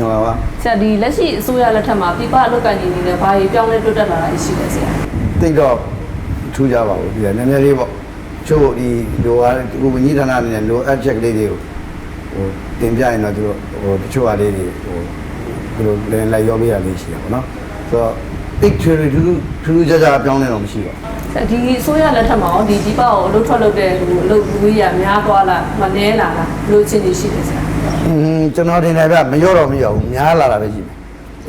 င်္ဂလာပါဆရာဒီလက်ရှိအစိုးရလက်ထက်မှာပြပအလုပ်ကိုင်နေနေတဲ့ဘာကြီးပြောင်းလဲတိုးတက်လာတာရှိလဲဆရာတိတ်တော့ထူးကြပါဘူးဒီကနည်းနည်းလေးပေါ့ချို့ဒီလိုဟာဒီဝန်ကြီးဌာနအနေနဲ့လိုအပ်ချက်ကလေးတွေကိုဟိုတင်ပြရင်တော့သူတို့ဟိုတချို့ဟာလေးတွေဟိုသူတို့လည်းလိုက်ရောပေးရလေးရှိတယ်ပေါ့နော်ဆိုတော့တိတ်ထွေထူးထူးထူးထူးခြားခြားပြောင်းလဲတော့မရှိပါဘူးဆရာဒီအစိုးရလက်ထက်မှာရောဒီပြပကိုအလုပ်ထွက်လုပ်တဲ့ဟိုအလုပ်လူကြီးရများသွားလားမနည်းလာလားဘယ်လိုအခြေအနေရှိလဲဆရာ อืมကျွန်တော်တင်တယ်ဗျမရော့တော့မရော့ဘူးများလာတာပဲရှိတယ်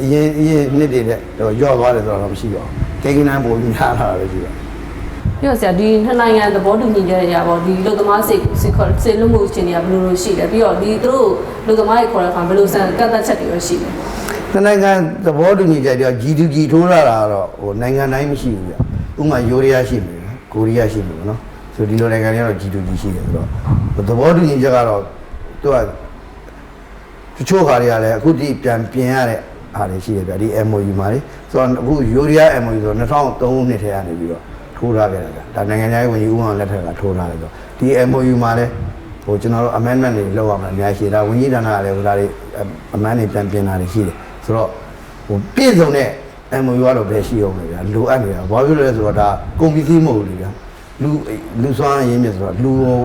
အရင်အရင်နှစ်တွေတဲ့တော့ရော့သွားတယ်ဆိုတော့မရှိပါဘူးကိန်းကနန်းပုံများလာတာပဲရှိပါပြီးတော့ဆရာဒီနှစ်နိုင်ငံသဘောတူညီချက်တွေရပါဒီလူသမားစိတ်စိတ်ခေါ်စိတ်လုံးမှုအခြေအနေကဘယ်လိုလိုရှိလဲပြီးတော့ဒီသူတို့လူသမားတွေခေါ်တဲ့အခါဘယ်လိုစံကန့်သက်ချက်တွေရောရှိလဲနှစ်နိုင်ငံသဘောတူညီချက်တွေ G2G ထိုးလာတာကတော့ဟိုနိုင်ငံတိုင်းမရှိဘူးဗျဥပမာယူရီးယားရှိမယ်ကိုရီးယားရှိမယ်နော်ဆိုဒီလိုနိုင်ငံတွေကတော့ G2G ရှိတယ်ဆိုတော့ဟိုသဘောတူညီချက်ကတော့သူက တချို့ခါတွေကလည်းအခုဒီပြန်ပြင်ရတဲ့အားတွေရှိတယ်ဗျဒီ MOU မှာလေဆိုတော့အခုယူရီးယား MOU ဆိုတော့2003နှစ်ထဲကနေပြီးတော့ထိုးထားခဲ့တာဗျဒါနိုင်ငံခြားရေးဝန်ကြီးဦးအောင်လက်ထက်ကထိုးထားတယ်ဆိုတော့ဒီ MOU မှာလည်းဟိုကျွန်တော်တို့ amendment တွေလုပ်ရမှာအများကြီးရှိတယ်ဒါဝန်ကြီးဌာနကလည်းဟိုဒါတွေ amendment တွေပြန်ပြင်တာတွေရှိတယ်ဆိုတော့ဟိုပြည့်စုံတဲ့ MOU ကတော့ဘယ်ရှိအောင်လဲဗျာလိုအပ်နေတာဘာဖြစ်လို့လဲဆိုတော့ဒါကုန်ပစ္စည်းမဟုတ်ဘူးလေဗျာလူလူစွမ်းရင်းမြစ်ဆိုတော့လူကို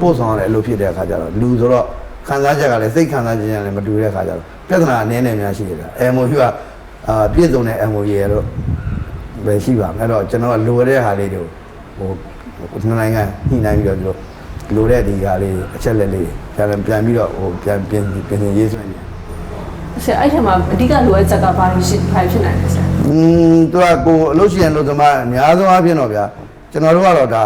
ပို့ဆောင်ရတဲ့အလုပ်ဖြစ်တဲ့အခါကျတော့လူဆိုတော့ ခံစားချက်ကလည်းစိတ်ခံစားချက်နဲ့လည်းမတူတဲ့အခါကျတော့ပြဿနာအနည်းနဲ့များရှိတယ်ဗျ။ MOU ကအာပြည့်စုံတဲ့ MOU ရဲ့တော့ပဲရှိပါမယ်။အဲ့တော့ကျွန်တော်ကလိုတဲ့ဟာလေးတွေကိုဟိုနှစ်နိုင်ငံညှိနှိုင်းပြီးတော့သူတို့လိုတဲ့ဒီဟာလေးအချက်လက်လေးပြန်ပြန်ပြီးတော့ဟိုပြန်ပြင်ပြင်ရေးဆွဲနေဆရာအဲ့ထက်မှာအဓိကလိုအပ်ချက်ကဘာရှိဘာဖြစ်နိုင်လဲဆရာ။อืมသူကကိုအလုပ်ရှင်လို့သမားအများဆုံးအဖြစ်တော့ဗျာကျွန်တော်တို့ကတော့ဒါ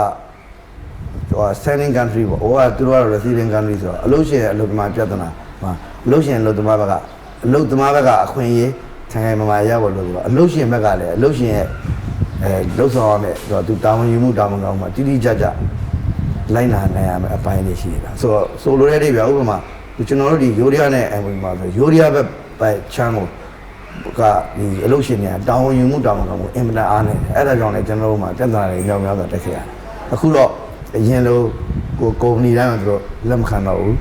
ဟို sending country ပေါ့ဟိုကသူတို့ကတော့ receiving country ဆိုတော့အလုပ်ရှင်ရဲ့အလုပ်သမားပြဿနာမှာအလုပ်ရှင်အလုပ်သမားဘက်ကအလုပ်သမားဘက်ကအခွင့်အရေးထိုင်ထိုင်မာမာရဖို့လို့ဆိုတော့အလုပ်ရှင်ဘက်ကလည်းအလုပ်ရှင်ရဲ့အဲလုပ်ဆောင်ရမယ်ဆိုတော့သူတာဝန်ယူမှုတာဝန်ကောင်းမှာတိတိကျကျလိုက်နာနိုင်ရမယ်အပိုင်းတွေရှိနေတာဆိုတော့ဆိုလိုတဲ့တွေဗျာဥပမာကျွန်တော်တို့ဒီယိုရီးယားနဲ့အမ်ဝီမှာဆိုယိုရီးယားဘက်ပဲချမ်းကိုကဒီအလုပ်ရှင်တွေကတောင်းဝန်ယူမှုတောင်းဝန်ကောင်းမှုအင်မတန်အားနေတယ်အဲ့ဒါကြောင့်လည်းကျွန်တော်တို့မှာတက်တာတွေများများစွာတက်ခဲ့ရတယ်အခုတော့ အရင်လိုကိုကုမ္ပဏီတိုင်းမှာသူတို့လက်မခံတော့ဘူး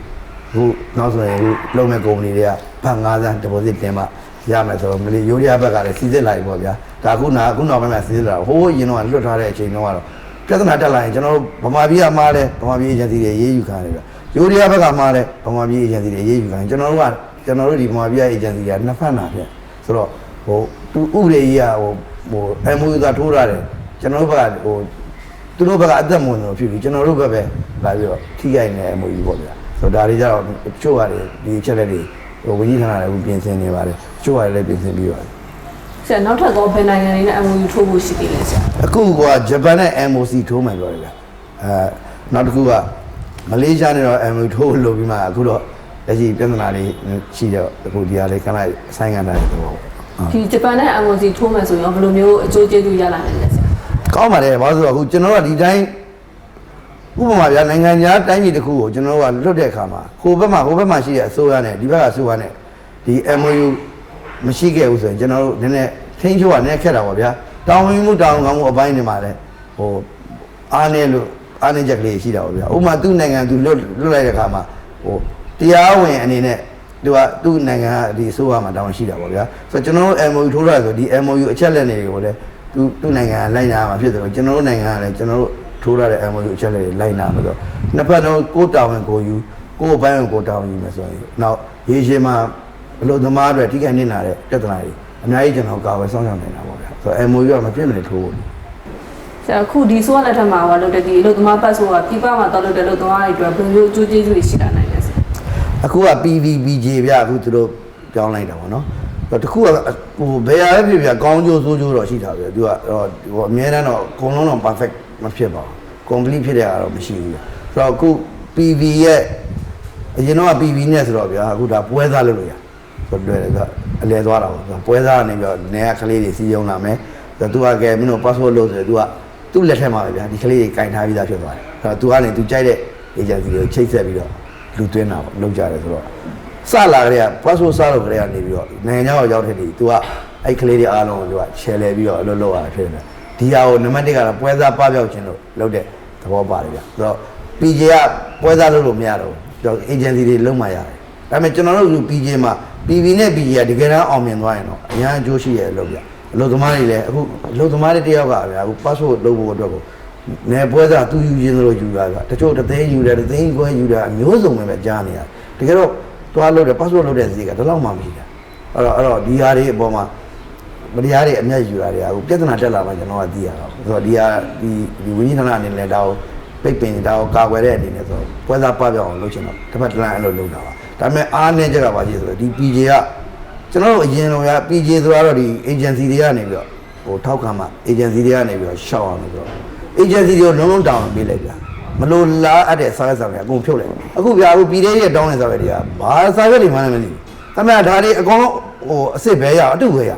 အခုနောက်ဆိုရင်အခုလုံမဲ့ကုမ္ပဏီတွေကဘတ်9000 deposit တင်မှရမယ်ဆိုတော့မလေးယူရီးယားဘက်ကလည်းစီစစ်လိုက်ပေါ့ဗျာဒါအခုနာအခုနောက်ပိုင်းမှာစီစစ်လာဟိုးရင်တော့လွတ်ထားတဲ့အချိန်တုန်းကတော့ပြဿနာတက်လာရင်ကျွန်တော်တို့ဗမာပြည်ကမှားတယ်ဗမာပြည်အေဂျင်စီတွေရေးယူခံရတယ်ဗျယူရီးယားဘက်ကမှားတယ်ဗမာပြည်အေဂျင်စီတွေရေးယူခံကျွန်တော်တို့ကကျွန်တော်တို့ဒီဗမာပြည်အေဂျင်စီတွေကနှစ်ဖက်နာပြဆိုတော့ဟိုသူဥပဒေကြီးကဟိုဟို MOU ကထိုးရတယ်ကျွန်တော်တို့ဘက်ကဟို သူတို့ဘက်ကအသက်မဝင်လို့ဖြစ်ပြီကျွန်တော်တို့ဘက်ပဲလာပြီးတော့ထိခိုက်နေ MOU ပေါ့ဗျာဆိုတော့ဒါတွေကြတော့ချို့ရတယ်ဒီအချက်လက်တွေဟိုဝကြီးဌာနလည်းပြင်ဆင်နေပါတယ်ချို့ရတယ်လည်းပြင်ဆင်ပြီးပါတယ်ဆရာနောက်ထပ်တော့ဘယ်နိုင်ငံတွေနဲ့ MOU ထိုးဖို့ရှိသေးလဲဆရာအခုကဂျပန်နဲ့ MOC ထိုးမယ်ပြောတယ်ဗျအဲနောက်တစ်ခုကမလေးရှားနဲ့တော့ MOU ထိုးလို့ပြီးမှအခုတော့လက်ရှိပြဿနာလေးရှိတော့အခုဒီဟာလေးခဏအဆိုင်ခံထားတဲ့သဘောပေါ့ဒီဂျပန်နဲ့ MOC ထိုးမယ်ဆိုရင်ဘယ်လိုမျိုးအကျိုးကျေးဇူးရလာနိုင်လဲဆရာ ကောင်းပါတယ်ဘာလို့ဆိုတော့အခုကျွန်တော်တို့ကဒီတိုင်းဥပမာဗျာနိုင်ငံခြားတိုင်းပြည်တစ်ခုကိုကျွန်တော်တို့ကလွတ်တဲ့အခါမှာဟိုဘက်မှာဟိုဘက်မှာရှိတဲ့အစိုးရနဲ့ဒီဘက်ကအစိုးရနဲ့ဒီ MOU မရှိခဲ့ဘူးဆိုရင်ကျွန်တော်တို့နည်းနည်းထိန်းချုပ်ကနည်းနည်းခက်တာပေါ့ဗျာတောင်းဝင်မှုတောင်းကောင်းမှုအပိုင်းတွေမှာလည်းဟိုအားနေလို့အားနေချက်ကလေးရှိတာပေါ့ဗျာဥပမာသူ့နိုင်ငံသူလွတ်လွတ်လိုက်တဲ့အခါမှာဟိုတရားဝင်အနေနဲ့သူကသူ့နိုင်ငံကဒီအစိုးရမှာတောင်းရှိတာပေါ့ဗျာဆိုတော့ကျွန်တော်တို့ MOU ထိုးရဆိုဒီ MOU အချက်လက်တွေကိုလည်း သူသူ့နိုင်ငံကလိုက်နာမှာဖြစ်တယ်လို့ကျွန်တော်တို့နိုင်ငံကလည်းကျွန်တော်တို့ထိုးရတဲ့ MOU အချက်လက်တွေလိုက်နာမှာဆိုတော့နှစ်ဖက်တော့ကိုယ်တာဝန်ကိုယူကိုယ်ဘိုင်းကိုကိုယ်တာဝန်ယူမယ်ဆိုရင်နောက်ရေရှည်မှာဘလို့သမားအတွက်ထိခိုက်နေတာတဲ့ပြဿနာတွေအများကြီးကျွန်တော်ကာဝယ်ဆောင်ဆောင်နေတာပေါ့ဗျာဆိုတော့ MOU ကမပြည့်မနေထိုးဘူးဆရာအခုဒီဆိုရလက်ထက်မှာဟောလုပ်တဲ့ဒီအလုပ်သမားပတ်ဆိုကပြပမှာတော့လုပ်တဲ့လုပ်သမားတွေအတွက်ဘယ်လိုအကျိုးကျေးဇူးတွေရှိလာနိုင်လဲဆရာအခုက PVBJ ဗျအခုသူတို့ပြောင်းလိုက်တာပေါ့နော် တခုကဟိုဘယ်ရပဲဖြစ်ဖြစ်ကောင်းကျိုးဆိုးကျိုးတော့ရှိတာပဲသူကဟိုအများတန်းတော့အကုန်လုံးတော့ perfect မဖြစ်ပါဘူး complete ဖြစ်တဲ့ကတော့မရှိဘူးဆိုတော့အခု PV ရဲ့အရင်တော့ PV နဲ့ဆိုတော့ဗျာအခုဒါပွဲစားလုပ်လို့ရဆိုတော့တွေ့တယ်ကအလဲသွားတာပေါ့ပွဲစားကနေပြီးတော့နေရကလေးတွေစီးရုံလာမယ်ဆိုတော့သူကကဲမင်းတို့ passport လို့ဆိုတော့သူကသူ့လက်ထက်မှာပဲဗျာဒီကလေးတွေကင်ထားပြီးသားဖြစ်သွားတယ်ဆိုတော့သူကနေသူကြိုက်တဲ့ agency တွေကိုချိတ်ဆက်ပြီးတော့လူသွင်းတာပေါ့လုပ်ကြတယ်ဆိုတော့ စလာကြတဲ့ passport စတော့ကြတဲ့ကနေပြီးတော့နိုင်ငံခြားကိုရောက်တဲ့ဒီသူကအဲ့ကလေးတွေအားလုံးကိုသူက share လဲပြီးတော့အလုပ်လုပ်ရတာဖြစ်နေတယ်ဒီဟာကိုနံပါတ်1ကတော့ပွဲစားပပျောက်ခြင်းလို့လုပ်တဲ့သဘောပါတယ်ဗျဆိုတော့ PJ ကပွဲစားလုပ်လို့မရတော့ဘူးကျွန်တော် agency တွေလုံးမှရတယ်ဒါပေမဲ့ကျွန်တော်တို့ PJ မှာ PV နဲ့ PJ ကတကယ်တမ်းအောင်မြင်သွားရင်တော့အများအကျိုးရှိရဲ့အလုပ်ပြအလုပ်သမားတွေလည်းအခုအလုပ်သမားတွေတယောက်ကဗျာအခု passport လုပ်ဖို့အတွက်ကိုနေပွဲစားသူယူရင်းလို့ယူတာဗျာတချို့တသိန်းယူတယ်တသိန်းခွဲယူတယ်အမျိုးစုံပဲပဲကြားနေရတယ်တကယ်တော့ တွားလုပ်တယ် passport လုပ်တဲ့ဈေးကဒီလောက်မှမရှိတာအဲ့တော့အဲ့တော့ဒီဟာတွေအပေါ်မှာမတရားတွေအမျက်ယူတာတွေအခုပြဿနာတက်လာမှကျွန်တော်ကသိရတာဆိုတော့ဒီဟာဒီဒီဝင်းကြီးဌာနအနေနဲ့ဒါကိုပိတ်ပင်ဒါကိုကာကွယ်တဲ့အနေနဲ့ဆိုပွဲစားပပြောင်းအောင်လုပ်ချင်တော့တစ်ဖက်တစ်လမ်းအဲ့လိုလုပ်တာပါဒါပေမဲ့အားနည်းချက်ကပါကြီးဆိုတော့ဒီ PJ ကကျွန်တော်တို့အရင်တော့က PJ ဆိုတော့ဒီ agency တွေကနေပြီးတော့ဟိုထောက်ခံမှ agency တွေကနေပြီးတော့ရှောက်အောင်လို့ဆိုတော့ agency တွေကိုလုံးလုံးတောင်းပေးလိုက်ဗျာ မလို့လားအပ်တဲ့စာရွက်စာတွေအကုန်ဖြုတ်လိုက်အခုဗျာအခုပြည်ရဲ့တောင်းတဲ့စာရွက်တွေကဘာစာရွက်တွေမှလည်းမသိဘူးဒါပေမဲ့ဒါတွေအကုန်လုံးဟိုအစ်စ်ပဲရအတုပဲရ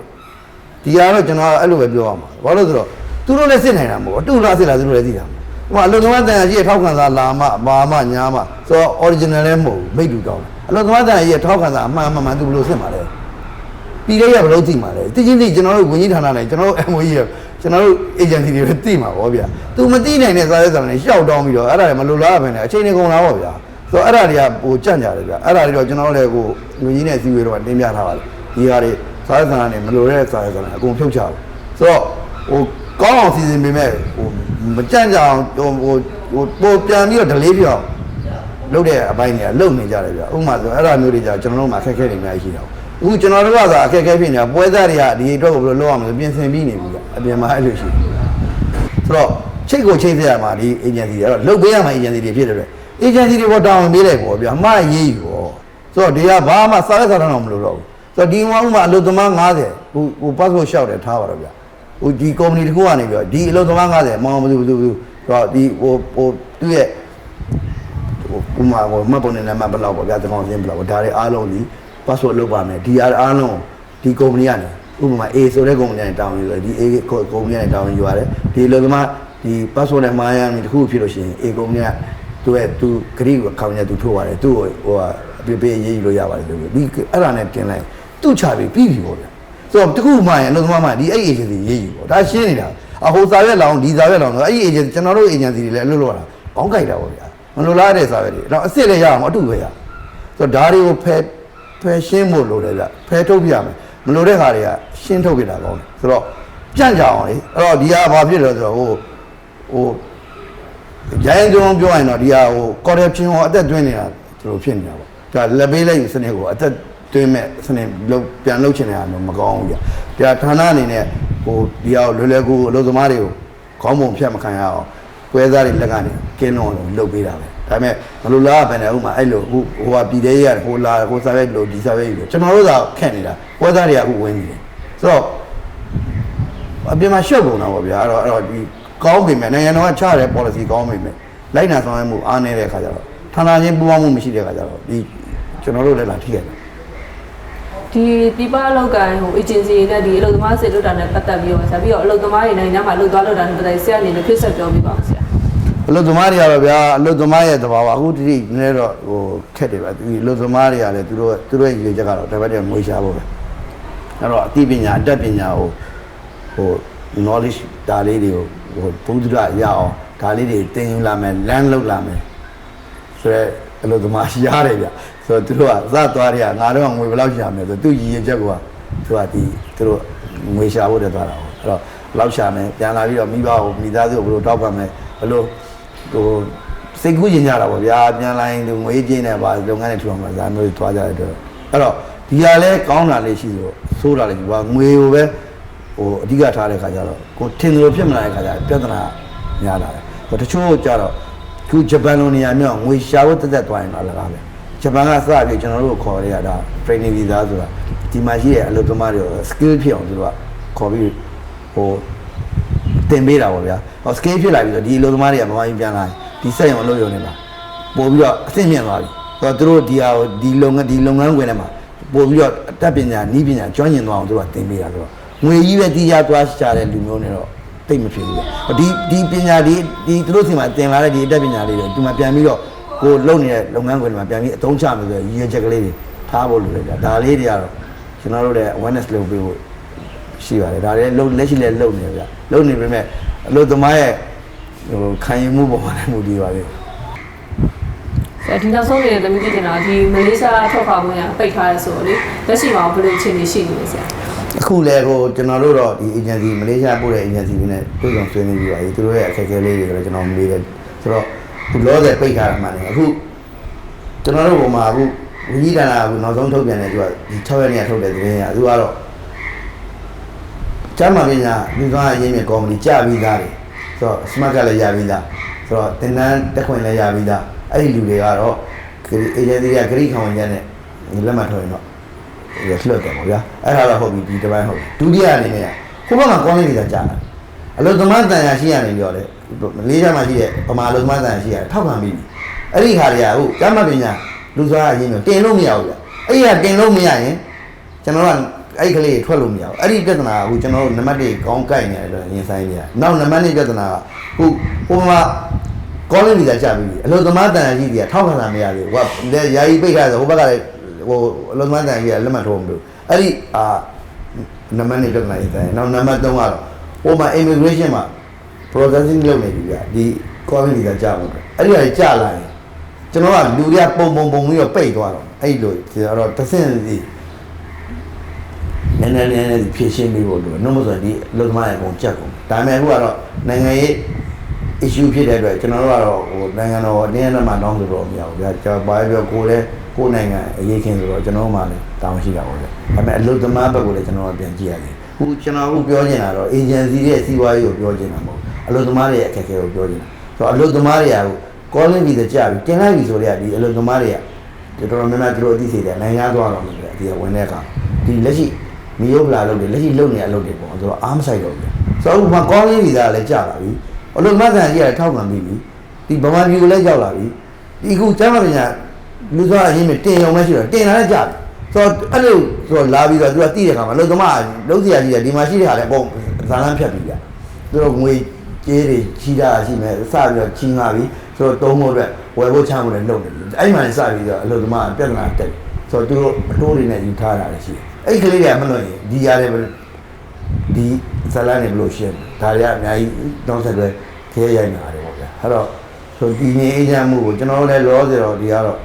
ဒီကတော့ကျွန်တော်အဲ့လိုပဲပြောရမှာဘာလို့လဲဆိုတော့သူတို့လည်းစစ်နိုင်တာမဟုတ်ဘူးအတူလားစစ်လားသူတို့လည်းသိတာမဟုတ်ဘူးဟိုအလုံသမားတန်ရာကြီးရဲ့ထောက်ခံစာလာမဘာမညာမဆိုတော့ original လည်းမဟုတ်ဘူးမိတ်တူတောင်းတယ်အလုံသမားတန်ရာကြီးရဲ့ထောက်ခံစာအမှန်အမှန်မှန်သူဘယ်လိုစစ်မှာလဲ ပြည်လေးရဘယ်လိုသိမှာလဲသိချင်းသိကျွန်တော်တို့ဝန်ကြီးဌာနနဲ့ကျွန်တော်တို့ MOE ရကျွန်တော်တို့ agency တွေပဲသိမှာပေါ့ဗျာသူမသိနိုင်တဲ့စာရေးစာတွေရှောက်တောင်းပြီးတော့အဲ့ဒါတွေမလိုလားပဲနဲ့အချိန်တွေကုန်လာပေါ့ဗျာဆိုတော့အဲ့ဒါတွေကဟိုကြန့်ကြတယ်ဗျာအဲ့ဒါတွေတော့ကျွန်တော်တို့လည်းဟိုဝန်ကြီးနဲ့စီဝေးတော့တင်ပြထားပါတယ်ဒီဟာတွေစာရေးစာနဲ့မလိုတဲ့စာရေးစာတွေအကုန်ဖြုတ်ချတယ်ဆိုတော့ဟိုကောင်းအောင်စီစဉ်ပေမဲ့ဟိုမကြန့်ကြအောင်ဟိုဟိုဟိုပိုပြန်ပြီးတော့ delay ပြောင်းလုပ်တဲ့အပိုင်းတွေကလုပ်နေကြတယ်ဗျဥပမာဆိုအဲ့ဒါမျိုးတွေじゃကျွန်တော်တို့မှာအခက်အခဲတွေအများကြီးရှိတာပေါ့ အခုကျွန်တော်တို့ကသာအခက်အခဲဖြစ်နေတာပွဲစားတွေကဒီအတွက်ကိုဘယ်လိုလုပ်အောင်လဲပြင်ဆင်ပြီးနေပြီဗျအပြင်မှာအဲ့လိုရှိတယ်ဆိုတော့ချိတ်ကိုချိတ်ပြရမှာဒီ agency တွေအဲ့တော့လုပ်ပေးရမှာ agency တွေဖြစ်တယ်ဗျ agency တွေပေါ်တောင်းပေးလိုက်ပေါ့ဗျအမှားရေးယူပေါ့ဆိုတော့ဒီကဘာမှစားရစားတော့မလို့တော့ဘူးဆိုတော့ဒီမှာဥပမာအလုပ်သမား90ဟိုဟို passport လျှောက်တယ်ထားပါတော့ဗျဟိုဒီ company တစ်ခုကနေပြီးတော့ဒီအလုပ်သမား90မောင်မသူဘူးဘူးဆိုတော့ဒီဟိုဟိုသူ့ရဲ့ဟိုဥမာဟိုမှတ်ပုံနဲ့နံပါတ်ဘယ်လောက်ပေါ့ဗျာတကောင်စင်းဘယ်လောက်ပေါ့ဒါတွေအားလုံးဒီ password လုပ်ပါမယ်ဒီအားအားလုံးဒီကုမ္ပဏီကနေဥပမာ A ဆိုတဲ့ကုမ္ပဏီကနေတောင်းယူတယ်ဒီ A ကုမ္ပဏီကနေတောင်းယူရတယ်ဒီလိုသမားဒီ password နဲ့မှားရမယ်တခုဖြစ်လို့ရှိရင် A ကုမ္ပဏီကသူ့ရဲ့သူဂရိကိုခေါင်းရသူထိုးပါတယ်သူ့ကိုဟိုအပြပေးရေးယူလို့ရပါတယ်ဆိုပြီးဒီအဲ့ဒါနဲ့တင်လိုက်သူ့ချပြီးပြီးပြီပေါ့ဗျာဆိုတော့တခုမှရင်အလုပ်သမားမှဒီအဲ့ agency ရေးယူပေါ့ဒါရှင်းနေတာအဟိုစာရွက်လောင်ဒီစာရွက်လောင်ဆိုအဲ့ agency ကျွန်တော်တို့ agency တွေလည်းအလုပ်လုပ်ရတာကောင်းကြိုက်တာပေါ့ဗျာမလိုလားတဲ့စာပဲတွေတော့အစ်စ်လည်းရအောင်အတုပဲရဆိုတော့ဒါတွေကိုဖယ် ဖယ်ရှင်းဖို့လိုတယ်ဗျဖယ်ထုတ်ပြရမယ်မလိုတဲ့ခါတွေကရှင်းထုတ်ပြတာကောင်းတယ်ဆိုတော့ကြန့်ကြအောင်လေအဲ့တော့ဒီဟာဘာဖြစ်လဲဆိုတော့ဟိုဟိုဂျိုင်းကျုံပြောရင်တော့ဒီဟာဟို corruption ကိုအသက်သွင်းနေတာသူတို့ဖြစ်နေတာပေါ့ဒါလက်ပေးလိုက်စနစ်ကိုအသက်သွင်းမဲ့စနစ်လုံးပြန်လုပ်ချင်တာတော့မကောင်းဘူးဗျဒါဌာနအနေနဲ့ဟိုဒီဟာကိုလွယ်လွယ်ကူအလုပ်သမားတွေကိုခေါင်းပုံဖြတ်မခံရအောင် ပွဲစားတွေလက်ကနေကင်းတော့လို့လုပ်ပေးတာပဲဒါပေမဲ့မလိုလားပဲနဲ့ဥမာအဲ့လိုဟိုဟိုကပြည်သေးရတယ်ဟိုလာဟိုစားပဲလို့ဒီစားပဲလို့ကျွန်တော်တို့ကခက်နေတာပွဲစားတွေကအခုဝင်နေတယ်ဆိုတော့အပြင်မှာရှုပ်ကုန်တာပေါ့ဗျာအဲ့တော့အဲ့တော့ဒီကောင်းပြီမဲ့နိုင်ငံတော်ကချတဲ့ policy ကောင်းပြီမဲ့လိုက်နာဆောင်ရွက်မှုအားနည်းတဲ့ခါကျတော့ဌာနချင်းပူးပေါင်းမှုမရှိတဲ့ခါကျတော့ဒီကျွန်တော်တို့လည်းလာထိခဲ့တယ် ဒီပြပအလုပ်ကိုင်းဟို agency တွေနဲ့ဒီအလုပ်သမားစေလွတ်တာနဲ့ပတ်သက်ပြီးတော့ဆက်ပြီးတော့အလုပ်သမားတွေနိုင်ငံမှာအလုပ်သွားလုပ်တာနဲ့ပတ်သက်ဆရာအနေနဲ့ဖြစ်ဆက်ပြောပြပါဦးဆရာအလုသမားတွေကတော့ဗျာအလုသမားရဲ့သဘာဝအခုတိတိနည်းနည်းတော့ဟိုခက်တယ်ဗျာဒီအလုသမားတွေကလည်းသူတို့သူတို့ရဲ့ရည်ချက်ကတော့တစ်ပတ်တည်းငွေရှာဖို့ပဲအဲ့တော့အသိပညာအတတ်ပညာကိုဟို knowledge ဒါလေးတွေကိုဟိုဘုဒ္ဓရအောင်ဒါလေးတွေသင်ယူလာမယ်လမ်းလောက်လာမယ်ဆိုတော့ အလုသမားရတယ်ဗျဆိုတော့သူတို့ကစသွားတွေကငါတို့ကငွေဘယ်လောက်ရှာမယ်ဆိုသူရည်ရည်ချက်ကသူကဒီသူတို့ငွေရှာဖို့တည်းသွားတာပေါ့အဲ့တော့ဘယ်လောက်ရှာမယ်ပြန်လာပြီးတော့မိဘကိုမိသားစုကိုဘယ်လိုတောက်ပံ့မယ်ဘယ်လိုဟိုစိတ်ကူးရင်ကြတာပေါ့ဗျာပြန်လာရင်သူငွေကြေးနဲ့ပါလုပ်ငန်းတွေထူအောင်လာစားမျိုးတွေသွားကြတဲ့အတွက်အဲ့တော့ဒီဟာလဲကောင်းတာလေးရှိဆိုဆိုးတာလေးရှိဘာငွေကိုပဲဟိုအဓိကထားတဲ့ခါကျတော့ကိုထင်တယ်လို့ဖြစ်မလာတဲ့ခါကျပြဿနာများလာတယ်ဟိုတချို့ကြတော့ ခုဂျပန်လိုနေရာမျိုးငွေရှာဖို့တက်တက်သွားရင်တော့လကားပဲဂျပန်ကစပြီးကျွန်တော်တို့ခေါ်ရတာ training visa ဆိုတာဒီမှာရှိတဲ့အလုပ်သမားတွေ skill ဖြစ်အောင်သူတို့ကခေါ်ပြီးဟိုတင်ပေးတာပေါ့ဗျာဟော scale ဖြစ်လာပြီးတော့ဒီအလုပ်သမားတွေကမမကြီးပြန်လာရင်ဒီစက်ရုံအလုပ်ရုံတွေမှာပို့ပြီးတော့အဆင့်မြင့်သွားပြီဆိုတော့သူတို့ဒီဟာကိုဒီလုပ်ငန်းဒီလုပ်ငန်းခွင်ထဲမှာပို့ပြီးတော့အတတ်ပညာနည်းပညာကျွမ်းကျင်သွားအောင်သူတို့ကတင်ပေးတာဆိုတော့ငွေကြီးပဲတီးကြသွားရှာတဲ့လူမျိုးတွေတော့ တိတ်မဖြစ်ဘူးဗျဟောဒီဒီပညာဒီဒီသူတို့စီမှာတင်လာတဲ့ဒီအတတ်ပညာလေးတွေဒီမှာပြန်ပြီးတော့ကိုလုပ်နေတဲ့လုပ်ငန်းခွင်တွေမှာပြန်ပြီးအသုံးချမယ်ဆိုရည်ရွယ်ချက်ကလေးတွေထားဖို့လိုတယ်ဗျဒါလေးတွေကတော့ကျွန်တော်တို့လည်း awareness လုပ်ပေးဖို့ရှိပါတယ်ဒါလည်းလုံလက်ရှိလည်းလုံနေဗျလုံနေပေမဲ့အလို့သမားရဲ့ဟိုခံယူမှုပေါ်မှာလည်းမူတည်ပါလေဆဒီနောက်ဆုံးနေတဲ့သမီးပြည်နေတာဒီမလေးရှားထွက်ခွာခွင့်ကပိတ်ထားရဲဆိုတော့လေလက်ရှိမှာဘယ်လိုအခြေအနေရှိနေလဲဆရာ အခုလေကိုကျွန်တော်တို့တော့ဒီ agency မလေးရှားပို့တဲ့ agency တွေနဲ့တွေ့ဆုံဆွေးနွေးပြီးပါပြီသူတို့ရဲ့အခက်အခဲလေးတွေလည်းကျွန်တော်မေးတယ်ဆိုတော့ခုလောဆယ်ပိတ်ထားတာမှန်တယ်အခုကျွန်တော်တို့ဘုံမှာအခုဝိညာဉ်ဌာနကနောက်ဆုံးထုတ်ပြန်တယ်သူကဒီ6ရက်နေ့ကထုတ်တဲ့သတင်းကသူကတော့ကျမ်းမာပညာလူသားအရင်းမြစ်ကော်မတီကြပြီးသားတယ်ဆိုတော့ smart ကလည်းရပြီးသားဆိုတော့တင်နန်းတက်ခွင့်လည်းရပြီးသားအဲ့ဒီလူတွေကတော့ agency ကဂရိခံဝင်ချက်နဲ့လက်မှတ်ထုတ်ရင်တော့ရ လှုပ်တယ်ပေါ့ဗျာအဲ့ဒါတော့ဟုတ်ပြီဒီတစ်ပိုင်းဟုတ်ပြီဒုတိယအနေနဲ့ခုဘက်ကကောင်းလေးတွေကကြာတာအလုသမားတန်ရာရှိရနေပြောတယ်မလေးရှားမှာရှိတဲ့ပမာအလုသမားတန်ရာရှိရတယ်ထောက်ခံပြီးပြီအဲ့ဒီခါတွေကဟုတ်ကျမပညာလူစားအရင်မျိုးတင်လို့မရဘူးဗျအဲ့ဒီကတင်လို့မရရင်ကျွန်တော်ကအဲ့ဒီကလေးထွက်လို့မရဘူးအဲ့ဒီပြဿနာကအခုကျွန်တော်တို့နံပါတ်1ကောင်းကိုက်နေတယ်လို့ရင်ဆိုင်နေရနောက်နံပါတ်2ပြဿနာကခုဟိုမှာကောလေးတွေကကြာပြီအလုသမားတန်ရာရှိတွေကထောက်ခံတာမရသေးဘူးဟိုကယာယီပိတ်ထားတယ်ဟိုဘက်ကလည်း ဟိုအလုံးမတန်ကြီးကလက်မှတ်ထိုးမလို့အဲ့ဒီအာနံပါတ်နေပြဿနာရေးတယ်နောက်နံပါတ်3ကတော့ဟိုမှာ immigration မှာ processing လုပ်နေပြီဗျာဒီ quality ကကြာမှာအဲ့ဒီကကြာလာရင်ကျွန်တော်ကလူတွေကပုံပုံပုံပြီးတော့ပိတ်သွားတော့အဲ့လိုကျတော့တစ်ဆင့်စီနည်းနည်းနည်းနည်းဖြည့်ရှင်းပေးဖို့လိုတယ်နှုတ်မဆိုရင်ဒီလုံသမားရဲ့အကုန်ကြက်ကုန်ဒါပေမဲ့အခုကတော့နိုင်ငံရေး issue ဖြစ်တဲ့အတွက်ကျွန်တော်တို့ကတော့ဟိုနိုင်ငံတော်အတင်းအဓမ္မတောင်းဆိုတော့မရဘူးဗျာကျွန်တော်ဘာပဲပြောကိုယ်လည်း ကိုယ်နိုင်ငံအရေးခင်းဆိုတော့ကျွန်တော်တို့မှလည်းတောင်းရှိတာပေါ့ဗျာဒါပေမဲ့အလုပ်သမားဘက်ကိုလည်းကျွန်တော်တို့ပြန်ကြည့်ရတယ်ခုကျွန်တော်အခုပြောနေတာတော့ agency ရဲ့စီးပွားရေးကိုပြောချင်တာမဟုတ်ဘူးအလုပ်သမားတွေရဲ့အခက်အခဲကိုပြောချင်တာဆိုတော့အလုပ်သမားတွေကဟို calling ပြီးကြပြီတင်လိုက်ပြီဆိုတော့ဒီအလုပ်သမားတွေကတော်တော်များများသူတို့အသိစိတ်တယ်နိုင်ငံသွားတော့မယ်ဗျာဒီကဝင်တဲ့အခါဒီလက်ရှိမီယိုပလာလုပ်တယ်လက်ရှိလုပ်နေတဲ့အလုပ်တွေပေါ့ဆိုတော့အားမဆိုင်တော့ဘူးဆိုတော့ဥပမာ calling ပြီးသားလည်းကြာပါပြီအလုပ်သမားကန်ကြီးကထောက်ခံပြီးပြီဒီဗမာပြည်ကိုလည်းရောက်လာပြီဒီခုကျမ်းမာပညာ လူသားအရင်ကတင်ရုံပဲရှိတော့တင်လာလည်းကြာပြီဆိုတော့အဲ့လိုဆိုတော့လာပြီးတော့သူကတိတဲ့ခါမှာအလုပ်သမားလုံးစရာကြီးတယ်ဒီမှာရှိတဲ့ဟာလည်းအကုန်ဇာလန်းဖြတ်ပြီးကြသူတို့ငွေကြေးတွေချီတာရှိမယ်စပြီးတော့ချီငါပြီဆိုတော့သုံးဖို့အတွက်ဝယ်ဖို့ချမ်းဖို့လည်းလုပ်နေပြီအဲ့မှလည်းစပြီးတော့အလုပ်သမားပြဿနာတက်ဆိုတော့သူတို့အတိုးတွေနဲ့ယူထားတာလည်းရှိတယ်အဲ့ဒီကလေးတွေကမလို့ရင်ဒီရတယ်ဒီဇာလန်းတွေဘလို့ရှင်းဒါတွေကအများကြီးတောင်းဆက်တွေခဲရိုက်နေတာတွေပေါ့ဗျာအဲ့တော့ဆိုဒီနေအေးချမ်းမှုကိုကျွန်တော်တို့လည်းလောဆယ်တော့ဒီကတော့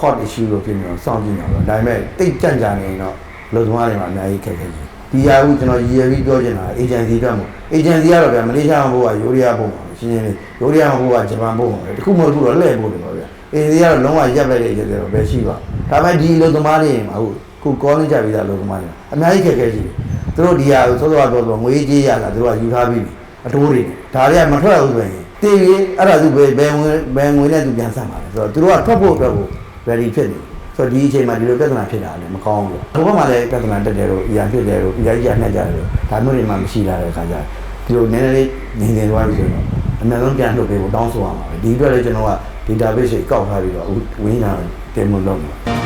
hot issue လို့ဖြစ်နေတော့စောင့်ကြည့်နေတော့ဒါပေမဲ့တိတ်ကြန့်ကြာနေရင်တော့လူသမားတွေမှာအများကြီးခက်ခဲကြီးဒီဟာကိုကျွန်တော်ရည်ရွယ်ပြီးပြောချင်တာ agency အတွက်မို့ agency ကတော့ဗျာမလေးရှားမှာဘိုးကယူရီးယားဘုံပါရှင်းရှင်းလေးယူရီးယားမှာဘိုးကဂျပန်ဘုံပါတခုမှတခုတော့လှည့်ဖို့တယ်ပါဗျာ agency ကတော့လုံးဝရပ်လိုက်တဲ့ agency တော့ပဲရှိပါဒါပေမဲ့ဒီလူသမားတွေမှာဟုတ်ခု calling ကြပြီးသားလူသမားတွေအများကြီးခက်ခဲရှိတယ်သူတို့ဒီဟာကိုစောစောကတော့ဆိုငွေကြေးရတာသူတို့ကယူထားပြီးပြီအတိုးတွေဒါတွေကမထွက်ဘူးဆိုရင်တည်ပြီးအဲ့ဒါသူဘယ်ဘယ်ငွေဘယ်ငွေနဲ့သူပြန်ဆက်မှာလဲဆိုတော့သူတို့ကထွက်ဖို့အတွက်ကို ready ဖြစ်နေဆိုတော့ဒီအချိန်မှာဒီလိုပြဿနာဖြစ်တာလည်းမကောင်းဘူး။ဘုဘမှာလည်းပြဿနာတက်တယ်လို့အရာဖြစ်တယ်လို့အရာကြီးအနှက်ကြတယ်လို့ဒါမျိုးတွေမှမရှိလာတဲ့အခါကျဒီလိုနည်းနည်းလေးငြိမ်နေသွားပြီဆိုတော့အမှန်ဆုံးပြန်လှုပ်ပေးဖို့တောင်းဆိုရမှာပဲ။ဒီအတွက်လည်းကျွန်တော်က database တွေကောက်ထားပြီးတော့ဝင်းလာတင်မှုလုပ်မှာ